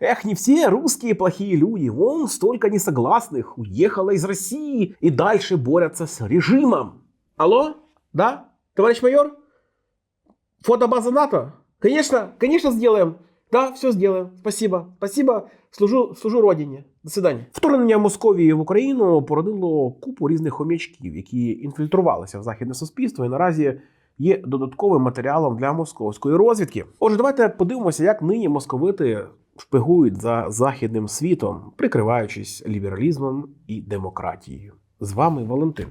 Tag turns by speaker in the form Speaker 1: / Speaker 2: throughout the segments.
Speaker 1: Эх, не все русские плохие люди. Вон столько несогласных уехало из России и дальше борются с режимом. Алло? Да? Товарищ майор? Фотобаза НАТО? Конечно, конечно сделаем. Да, все сделаем. Спасибо. Спасибо. Служу, служу родині. До свидання. Вторгнення Московії в Україну породило купу різних хомячків, які інфільтрувалися в західне суспільство і наразі Є додатковим матеріалом для московської розвідки. Отже, давайте подивимося, як нині московити шпигують за західним світом, прикриваючись лібералізмом і демократією. З вами Валентин.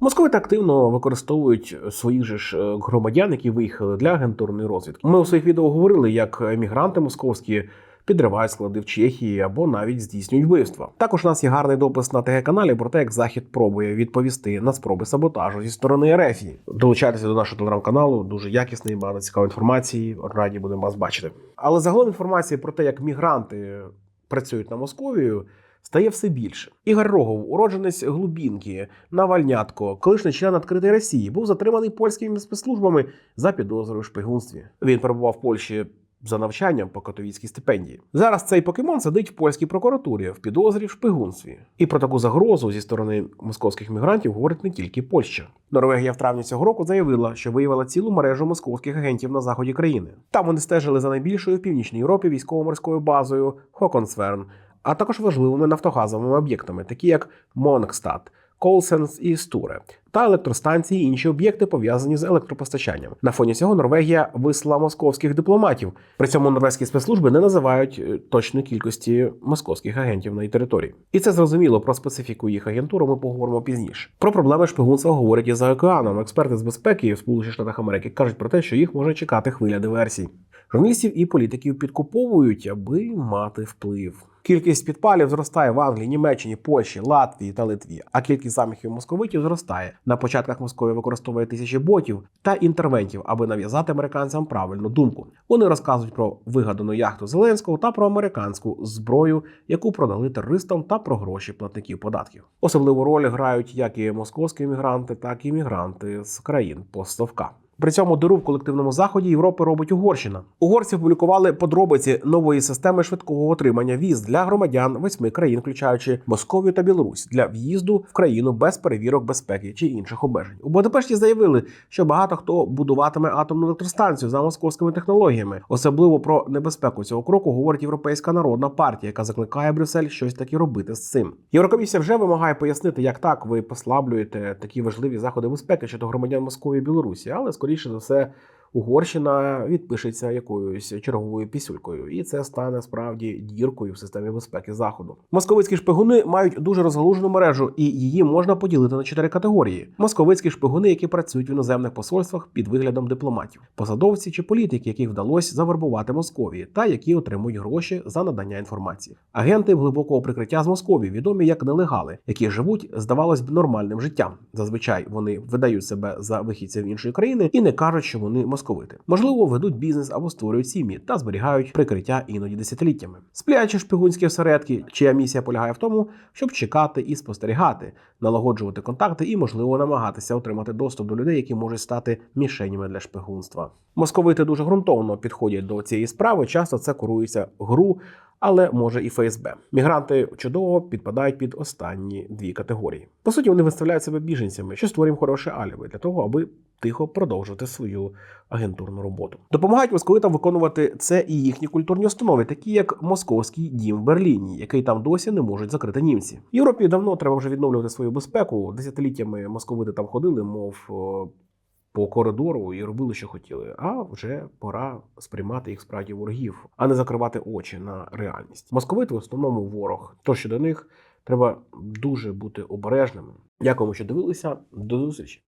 Speaker 1: Московити активно використовують своїх же ж е, громадян, які виїхали для агентурної розвідки. Ми у своїх відео говорили, як емігранти московські підривають склади в Чехії або навіть здійснюють вбивства. Також у нас є гарний допис на ТГ каналі про те, як Захід пробує відповісти на спроби саботажу зі сторони РФ. Долучайтеся до нашого телеграм-каналу, дуже якісний, багато цікавої інформації. Раді будемо вас бачити. Але загалом інформації про те, як мігранти працюють на Московію. Стає все більше. Ігор Рогов, уродженець Глубінки, Навальнятко, колишній член відкритої Росії, був затриманий польськими спецслужбами за підозрою в шпигунстві. Він перебував в Польщі за навчанням по катовіцькій стипендії. Зараз цей покемон сидить в польській прокуратурі в підозрі в шпигунстві. І про таку загрозу зі сторони московських мігрантів говорить не тільки Польща. Норвегія в травні цього року заявила, що виявила цілу мережу московських агентів на заході країни. Там вони стежили за найбільшою в північній Європі військово-морською базою Хоконсверн, а також важливими нафтогазовими об'єктами, такі як Монкстад, Колсенс і Стуре, та електростанції і інші об'єкти пов'язані з електропостачанням. На фоні цього Норвегія вислала московських дипломатів. При цьому норвезькі спецслужби не називають е, точної кількості московських агентів на її території. І це зрозуміло про специфіку їх агентури. Ми поговоримо пізніше. Про проблеми шпигунства говорять і за океаном. Експерти з безпеки в Сполучених Штатах Америки кажуть про те, що їх може чекати хвиля диверсій. Журналістів і політиків підкуповують, аби мати вплив. Кількість підпалів зростає в Англії, Німеччині, Польщі, Латвії та Литві, а кількість замахів московитів зростає. На початках Московія використовує тисячі ботів та інтервентів, аби нав'язати американцям правильну думку. Вони розказують про вигадану яхту Зеленського та про американську зброю, яку продали терористам та про гроші платників податків. Особливу роль грають як і московські іммігранти, так і мігранти з країн постсовка. При цьому диру в колективному заході Європи робить Угорщина. Угорці публікували подробиці нової системи швидкого отримання віз для громадян восьми країн, включаючи Московію та Білорусь, для в'їзду в країну без перевірок безпеки чи інших обмежень. У Будапешті заявили, що багато хто будуватиме атомну електростанцію за московськими технологіями. Особливо про небезпеку цього кроку говорить Європейська народна партія, яка закликає Брюссель щось таки робити з цим. Єврокомісія вже вимагає пояснити, як так ви послаблюєте такі важливі заходи безпеки щодо громадян Московії і Білорусі, але скоріше за все. Угорщина відпишеться якоюсь черговою пісюлькою, і це стане справді діркою в системі безпеки заходу. Московицькі шпигуни мають дуже розгалужену мережу, і її можна поділити на чотири категорії: московицькі шпигуни, які працюють в іноземних посольствах під виглядом дипломатів, посадовці чи політики, яких вдалося завербувати Московії, та які отримують гроші за надання інформації. Агенти глибокого прикриття з Московії відомі як нелегали, які живуть, здавалось б, нормальним життям. Зазвичай вони видають себе за вихідців іншої країни і не кажуть, що вони московити. Можливо, ведуть бізнес або створюють сім'ї та зберігають прикриття іноді десятиліттями. Сплячі шпигунські осередки, чия місія полягає в тому, щоб чекати і спостерігати, налагоджувати контакти і, можливо, намагатися отримати доступ до людей, які можуть стати мішенями для шпигунства. Московити дуже ґрунтовно підходять до цієї справи. Часто це курується гру. Але може і ФСБ. Мігранти чудово підпадають під останні дві категорії. По суті, вони виставляють себе біженцями, що створює хороше аліби для того, аби тихо продовжувати свою агентурну роботу. Допомагають московитам виконувати це і їхні культурні установи, такі як Московський дім в Берліні, який там досі не можуть закрити німці. Європі давно треба вже відновлювати свою безпеку. Десятиліттями московити там ходили, мов по коридору і робили, що хотіли. А вже пора сприймати їх справді ворогів, а не закривати очі на реальність. Московити в основному ворог. Тож щодо них треба дуже бути обережними. Дякуємо, що дивилися. До зустрічі.